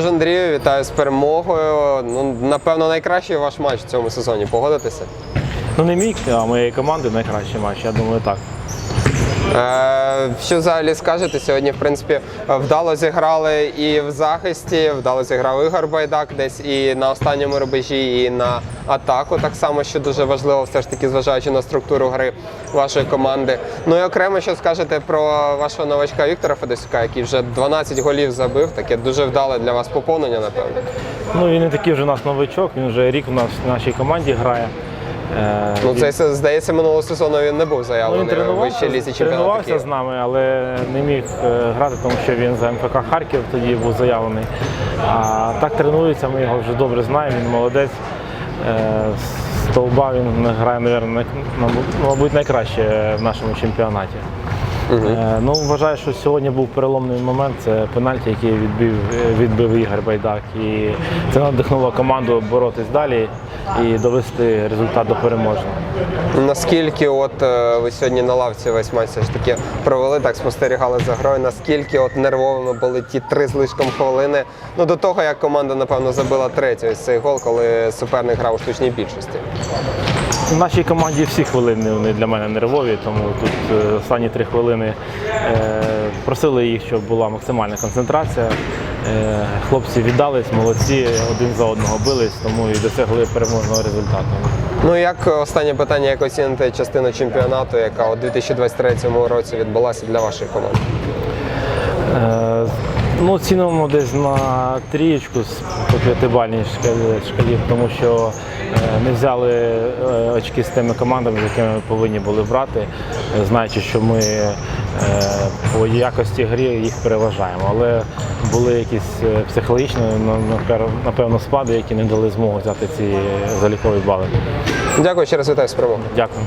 Ж, Андрію, вітаю з перемогою. Ну, напевно, найкращий ваш матч в цьому сезоні. Погодитеся? Ну не мій, а моєї команди найкращий матч, я думаю, так. Е, що взагалі скажете? Сьогодні, в принципі, вдало зіграли і в захисті, вдало зіграв Ігор Байдак десь і на останньому рубежі, і на атаку. Так само, що дуже важливо, все ж таки, зважаючи на структуру гри вашої команди. Ну і окремо, що скажете про вашого новачка Віктора Федосюка, який вже 12 голів забив. Таке дуже вдале для вас поповнення, напевно. Ну він не такий вже нас новичок, він вже рік у нас в нашій команді грає. Е, Ну, це здається, минулого сезону він не був ну, він заявлений вищій лізі чемпіонату. Києва. з нами, але не міг е, грати, тому що він за МФК Харків тоді був заявлений. А так тренується, ми його вже добре знаємо, він молодець. Е, з Стовба він грає, мабуть, мабуть, найкраще в нашому чемпіонаті. Е, Ну, вважаю, що сьогодні був переломний момент. Це пенальті, який відбив, відбив Ігор Байдак. І це надихнуло команду боротись далі і довести результат до переможного. Наскільки от е, ви сьогодні на лавці весь матч все ж таки провели, так спостерігали за грою, наскільки от нервовими були ті три з лишком хвилини. Ну до того, як команда, напевно, забила третій ось цей гол, коли суперник грав у штучній більшості. В нашій команді всі хвилини вони для мене нервові, тому тут е, останні три хвилини е, просили їх, щоб була максимальна концентрація. Е, Хлопці віддались, молодці, один за одного бились, тому і досягли переможного результату. Ну як е, останнє питання, як оціните частину чемпіонату, яка у 2023 році відбулася для вашої команди? Е, Ну, цінуємо десь на трієчку з- п'ятибальній шкалі, тому що е, не взяли е, очки з тими командами, з якими ми повинні були брати, е, знаючи, що ми е, по якості гри їх переважаємо. Але були якісь е, психологічні, напевно, спади, які не дали змогу взяти ці залікові бали. Дякую ще раз вітаю з. Дякую.